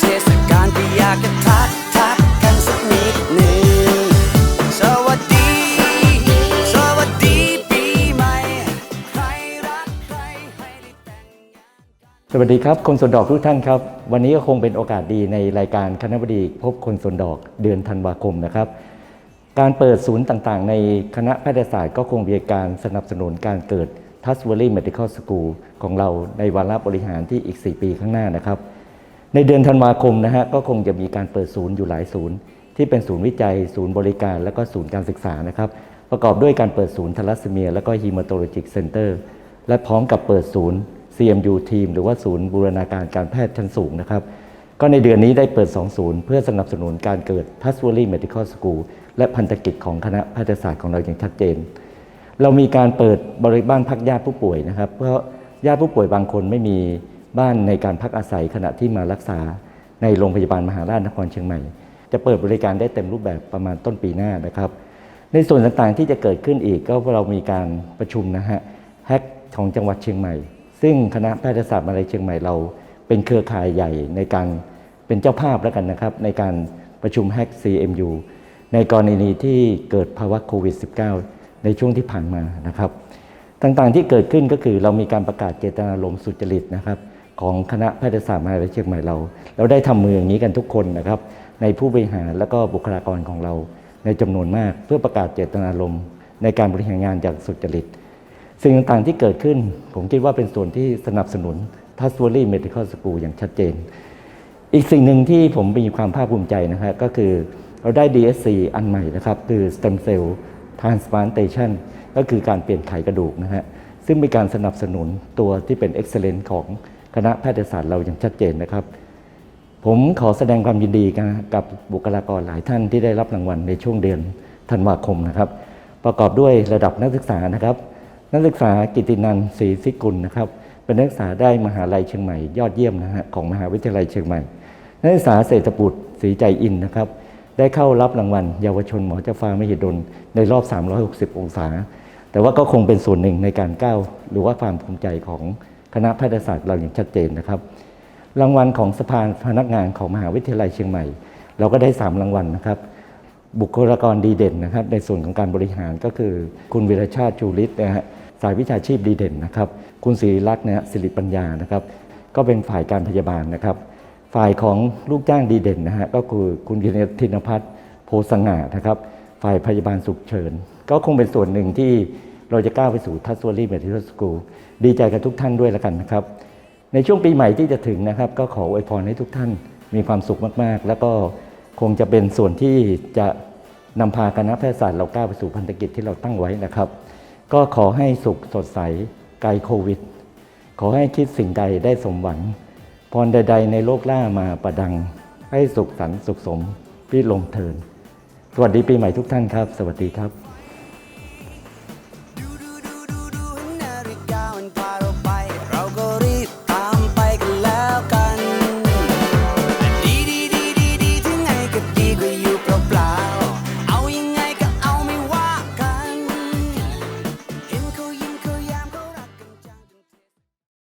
เทศกาลก็อยากจะทักทักกันสักนิดหนึ่งสวัสดี สวัสดีปีใหม่ ใครรักใครให้ได้แต่งงาน สวัสดีครับ คนสนดอกทุกท่านครับ วันนี้ก็คงเป็นโอกาสดีในรายการคณะบดีพบคนสนดอกเดือนธันวาคมนะครับ การเปิดศูนย์ต่างๆ ในคณะแพทยศาสตร์ก็คงมีการสนับสนุนการเกิดทัสเวอรี่เมดิคอลสกูลของเราในวาระบริหารที่อีก 4 ปีข้างหน้านะครับ ในเดือนธันวาคมนะฮะก็คงจะมีการเปิดศูนย์อยู่หลายศูนย์ ที่เป็นศูนย์วิจัย ศูนย์บริการ และก็ศูนย์การศึกษานะครับ ประกอบด้วยการเปิดศูนย์ทาลัสซีเมีย และก็ฮีมาโตโลจิกเซ็นเตอร์และพร้อมกับเปิดศูนย์ CMU ทีมหรือว่าศูนย์บูรณาการการแพทย์ชั้นสูงนะครับก็ในเดือนนี้ได้เปิด 2 ศูนย์ เพื่อสนับสนุนการเกิดทัสวอรี่ Medical School และพันธกิจของคณะแพทยศาสตร์ของเราอย่างชัดเจน เรามีการเปิดบริบ้านพักญาติผู้ป่วยนะครับ เพราะญาติผู้ป่วยบางคนไม่มี บ้านในการพักอาศัยขณะที่มารักษาในโรงพยาบาลมหาราชนครเชียงใหม่ จะเปิดบริการได้เต็มรูปแบบประมาณต้นปีหน้านะครับ ในส่วนต่างๆที่จะเกิดขึ้นอีกก็เรามีการประชุมนะฮะแฮกของจังหวัดเชียงใหม่ ซึ่งคณะแพทยศาสตร์มหาวิทยาลัยเชียงใหม่เรา เป็นเครือข่ายใหญ่ในการเป็นเจ้าภาพแล้วกันนะครับ ในการประชุมแฮก CMU ในกรณีที่เกิดภาวะโควิด -19 ในช่วงที่ผ่านมานะครับ ต่างๆที่เกิดขึ้นก็คือเรามีการประกาศเจตนารมณ์สุจริตนะครับ ของคณะแพทยศาสตร์มหาวิทยาลัยเชียงใหม่เรา เราได้ทำมืออย่างนี้กันทุกคนนะครับ ในผู้บริหารและก็บุคลากรของเราในจำนวนมาก เพื่อประกาศเจตนารมณ์ในการบริหารงานอย่างสุจริต สิ่งต่างๆที่เกิดขึ้น ผมคิดว่าเป็นส่วนที่สนับสนุนทัสวอรี่ Medical School อย่างชัดเจน อีกสิ่งหนึ่งที่ผมมีความภาคภูมิใจนะครับก็คือเราได้ DSC อันใหม่นะครับ คือ Stem Cell Transplantation ก็คือการเปลี่ยนไขกระดูกนะฮะซึ่งเป็นการสนับสนุนตัวที่เป็น Excellent ของ คณะแพทยศาสตร์เราอย่างชัดเจนนะครับ ผมขอแสดงความยินดีกับบุคลากรหลายท่านที่ได้รับรางวัลในช่วงเดือนธันวาคมนะครับ ประกอบด้วยระดับนักศึกษานะครับ นักศึกษากิตินันศรีสิกุลนะครับ เป็นนักศึกษาได้มหาลัยเชียงใหม่ยอดเยี่ยมนะฮะของมหาวิทยาลัยเชียงใหม่ นักศึกษาเศรษฐบุตรศรีใจอินนะครับ ได้เข้ารับรางวัล เยาวชนหมอเจ้าฟ้ามหิดลในรอบ 360 องศา แต่ว่าก็คงเป็นส่วนหนึ่งในการก้าวหรือว่าความภูมิใจของ คณะแพทยศาสตร์เราอย่างชัดเจนนะครับ รางวัลของสภาพนักงานของมหาวิทยาลัยเชียงใหม่ เราก็ได้ 3 รางวัลนะครับ บุคลากรดีเด่นนะครับ ในส่วนของการบริหารก็คือ คุณวิรชาติจูริศนะฮะสายวิชาชีพดีเด่นนะครับ คุณศิริลักษ์นะฮะสิริปัญญานะครับ ก็เป็นฝ่ายการพยาบาลนะครับ ฝ่ายของลูกจ้างดีเด่นนะฮะก็คือคุณธินพัฒน์โพสงงานะครับ ฝ่ายพยาบาลสุขเฉินก็คงเป็นส่วนหนึ่งที่ เราจะก้าวไปสู่ทัสวรี่เมทิสกูลดีใจกับทุกท่านด้วยแล้วกันนะครับ ในช่วงปีใหม่ที่จะถึงนะครับ ก็ขออวยพรให้ทุกท่านมีความสุขมากๆ แล้วก็คงจะเป็นส่วนที่จะนำพาคณะแพทยศาสตร์เราก้าวไปสู่พันธกิจที่เราตั้งไว้นะครับ ก็ขอให้สุขสดใสไกลโควิด ขอให้คิดสิ่งใดได้สมหวังพรใด ๆ ในโลกล่ามาประดัง ให้สุขสันต์สุขสมพี่ลมเทิน สวัสดีปีใหม่ทุกท่านครับ สวัสดีครับ